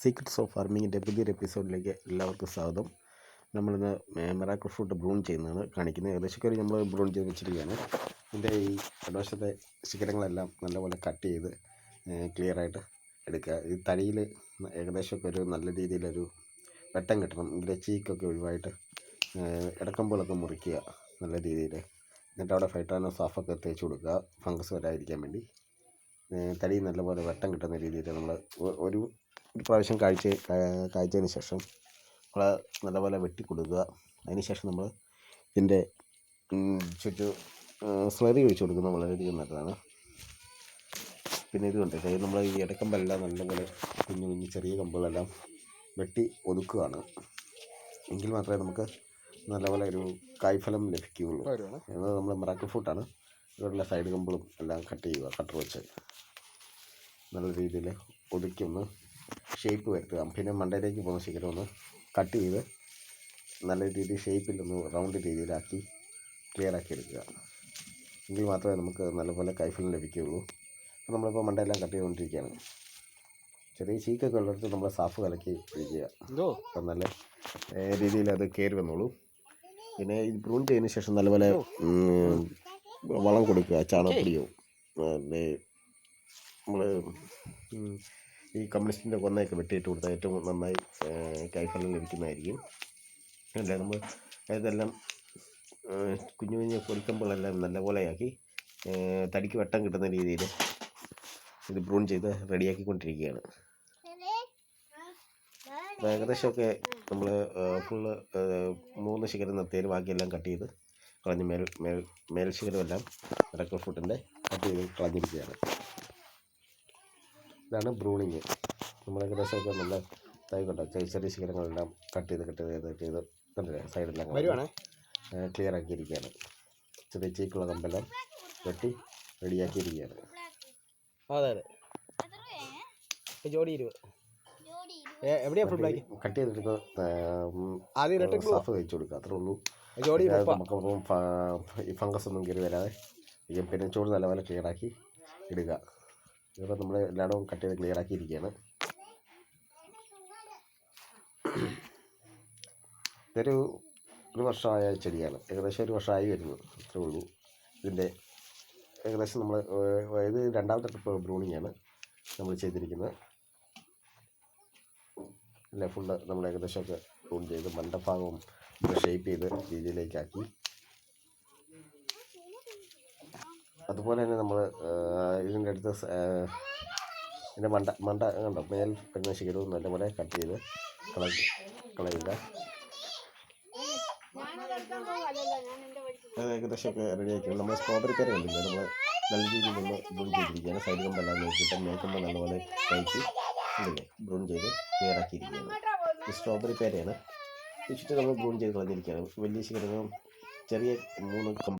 Secrets of ഫാർമിങ്ങിന്റെ പുതിയൊരു എപ്പിസോഡിലേക്ക് എല്ലാവർക്കും സ്വാഗതം. നമ്മളിന്ന് മെറാക്കോ ഫ്രൂട്ട് ബ്രൂൺ ചെയ്യുന്നതാണ് കാണിക്കുന്നത്. ഏകദേശം ഒരു നമ്മൾ ബ്രൂൺ ചെയ്ത് വെച്ചിരിക്കുകയാണ്. ഇതിന്റെ ഈ പ്രദേശത്തെ ശിഖരങ്ങളെല്ലാം നല്ലപോലെ കട്ട് ചെയ്ത് ക്ലിയറായിട്ട് എടുക്കുക. ഈ തടിയിൽ ഏകദേശമൊക്കെ ഒരു നല്ല രീതിയിലൊരു വെട്ടം കിട്ടണം. ഇതിന്റെ ചീക്കൊക്കെ ഒഴിവായിട്ട് ഇടക്കമ്പുകളൊക്കെ മുറിക്കുക. നല്ല രീതിയിൽ എന്നിട്ട് അവിടെ ഫൈറ്റാനോ സാഫൊക്കെ തേച്ച് കൊടുക്കുക. ഫംഗസ് വരാതിരിക്കാൻ വേണ്ടി. തടി നല്ലപോലെ വെട്ടം കിട്ടുന്ന രീതിയിൽ നമ്മൾ ഒരു ഒരു പ്രാവശ്യം കാഴ്ച കാഴ്ചതിന് ശേഷം നമ്മൾ നല്ലപോലെ വെട്ടി കൊടുക്കുക അതിന് ശേഷം നമ്മൾ ഇതിന്റെ ചുറ്റും സ്ലറി ഒഴിച്ച് കൊടുക്കുന്നത് വളരെയധികം നല്ലതാണ്. പിന്നെ ഇതുകൊണ്ട് അതായത് നമ്മൾ ഈ ഇടക്കമ്പെല്ലാം നല്ലപോലെ കുഞ്ഞു കുഞ്ഞു ചെറിയ കമ്പുകളെല്ലാം വെട്ടി ഒതുക്കുകയാണ്. എങ്കിൽ മാത്രമേ നമുക്ക് നല്ലപോലെ ഒരു കായ്ഫലം ലഭിക്കുകയുള്ളൂ. എന്നത് നമ്മൾ മിറാക്കിൾ ഫ്രൂട്ടാണ് ഇവിടെയുള്ള സൈഡ് കമ്പുകളും എല്ലാം കട്ട് ചെയ്യുക കട്ടർ വെച്ച് നല്ല രീതിയിൽ ഒതുക്കി ഒന്ന് ഷേപ്പ് വരുത്തുക പിന്നെ മണ്ടയിലേക്ക് പോകുന്ന ശിഖരം ഒന്ന് കട്ട് ചെയ്ത് നല്ല രീതിയിൽ ഷേപ്പിൽ ഒന്ന് റൗണ്ട് രീതിയിലാക്കി ക്ലിയർ ആക്കി എടുക്കുക. എങ്കിൽ മാത്രമേ നമുക്ക് നല്ലപോലെ കൈഫലം ലഭിക്കുകയുള്ളൂ. അപ്പോൾ നമ്മളിപ്പോൾ മണ്ടയെല്ലാം കട്ട് ചെയ്തുകൊണ്ടിരിക്കുകയാണ്. ചെറിയ ചീക്കൊക്കെ ഉള്ളിടത്ത് നമ്മൾ സാഫ് കലക്കി പിടിക്കുക അപ്പം നല്ല രീതിയിൽ അത് കയറി വന്നോളൂ. പിന്നെ ഈ പ്രൂൺ ചെയ്തതിന് ശേഷം നല്ലപോലെ വളം കൊടുക്കുക. ചാണകപ്പൊടിയോ പിന്നെ നമ്മൾ ഈ കമ്മ്യൂണിസ്റ്റിന്റെ കൊന്നയൊക്കെ വെട്ടിയിട്ട് കൊടുത്താൽ ഏറ്റവും നന്നായി കൈഫലം ലഭിക്കുന്നതായിരിക്കും. അല്ല? നമ്മൾ ഇതെല്ലാം കുഞ്ഞു കുഞ്ഞു നല്ല പോലെയാക്കി തടിക്ക് വട്ടം കിട്ടുന്ന രീതിയിൽ ഇത് ബ്രൂൺ ചെയ്ത് റെഡിയാക്കിക്കൊണ്ടിരിക്കുകയാണ്. ഏകദേശമൊക്കെ നമ്മൾ ഫുള്ള് മൂന്ന് ശിഖരം നിർത്തിയാൽ ബാക്കിയെല്ലാം കട്ട് ചെയ്ത് കളഞ്ഞ് മേൽ മേൽ മേൽ ശിഖരമെല്ലാം റെക്കോർഡ് ഫുട്ടിന്റെ കട്ട് ചെയ്ത് കളഞ്ഞിരിക്കുകയാണ്. ഇതാണ് ബ്രൂണിങ്. നമ്മൾ ഏകദേശമൊക്കെ നല്ല തൈ കൊണ്ടോ ചെറിയ ചെറിയ ശീലങ്ങളെല്ലാം കട്ട് ചെയ്ത് കട്ട് ചെയ്ത് ചെയ്ത് കണ്ടില്ലേ സൈഡെല്ലാം ക്ലിയർ ആക്കിയിരിക്കുകയാണ്. ചെറിയ ചീക്കുള്ള കമ്പെല്ലാം വെട്ടി റെഡിയാക്കിയിരിക്കുകയാണ്. അതെ അതെ. ജോഡി ഇരുപത് എവിടെയാ ഫുൾ ബ്ലാക്ക് കട്ട് ചെയ്തിട്ട് ആദ്യം ഇലക്ട്രിക് കൊടുക്കുക. അത്രേ ഉള്ളൂ. ജോഡി നമുക്ക് ഫംഗസ് ഒന്നും കയറി വരാതെ. പിന്നെ ചൂട് നല്ലപോലെ ക്ലിയർ ആക്കി ഇടുക. ഇതിപ്പോൾ നമ്മൾ എല്ലായിടവും കട്ട് ചെയ്ത് ക്ലിയർ ആക്കിയിരിക്കുകയാണ്. ഇതൊരു ഒരു വർഷമായ ചെടിയാണ്. ഏകദേശം ഒരു വർഷമായി വരുന്നു. അത്രേ ഉള്ളൂ. ഇതിന്റെ ഏകദേശം നമ്മൾ ഇത് രണ്ടാമത്തെ ട്രിപ്പ് ബ്രൂണിങ് ആണ് നമ്മൾ ചെയ്തിരിക്കുന്നത്. അല്ല ഫുള്ള് നമ്മൾ ഏകദേശമൊക്കെ ബ്രൂൺ ചെയ്ത് മണ്ടഭാഗവും ഷേപ്പ് ചെയ്ത് രീതിയിലേക്കാക്കി. അതുപോലെ തന്നെ നമ്മൾ ഇതിന്റെ അടുത്ത് ഇതിന്റെ മണ്ട മണ്ട കണ്ടോ? മേൽ വരുന്ന ശീലവും നല്ലപോലെ കട്ട് ചെയ്ത് കള കളയില്ല അത് ഏകദേശമൊക്കെ റെഡിയാക്കി നമ്മൾ സ്ട്രോബെറി കറി കണ്ടില്ലേ? നമ്മൾ നല്ല രീതിയിൽ നമ്മൾ ബ്രൂൺ ചെയ്തിരിക്കുകയാണ്. സൈഡ് കമ്പെല്ലാം നോക്കിയിട്ട് മേക്കുമ്പോൾ നല്ലപോലെ കഴിച്ച് കണ്ടില്ലേ ബ്രൂൺ ചെയ്ത് ക്ലിയറാക്കിയിരിക്കുകയാണ് സ്ട്രോബെറി പേരയാണ് വെച്ചിട്ട് നമ്മൾ ബ്രൂൺ ചെയ്ത് കളഞ്ഞിരിക്കുകയാണ്. വലിയ ശിഖരങ്ങളും ചെറിയ മൂന്ന് കമ്പ്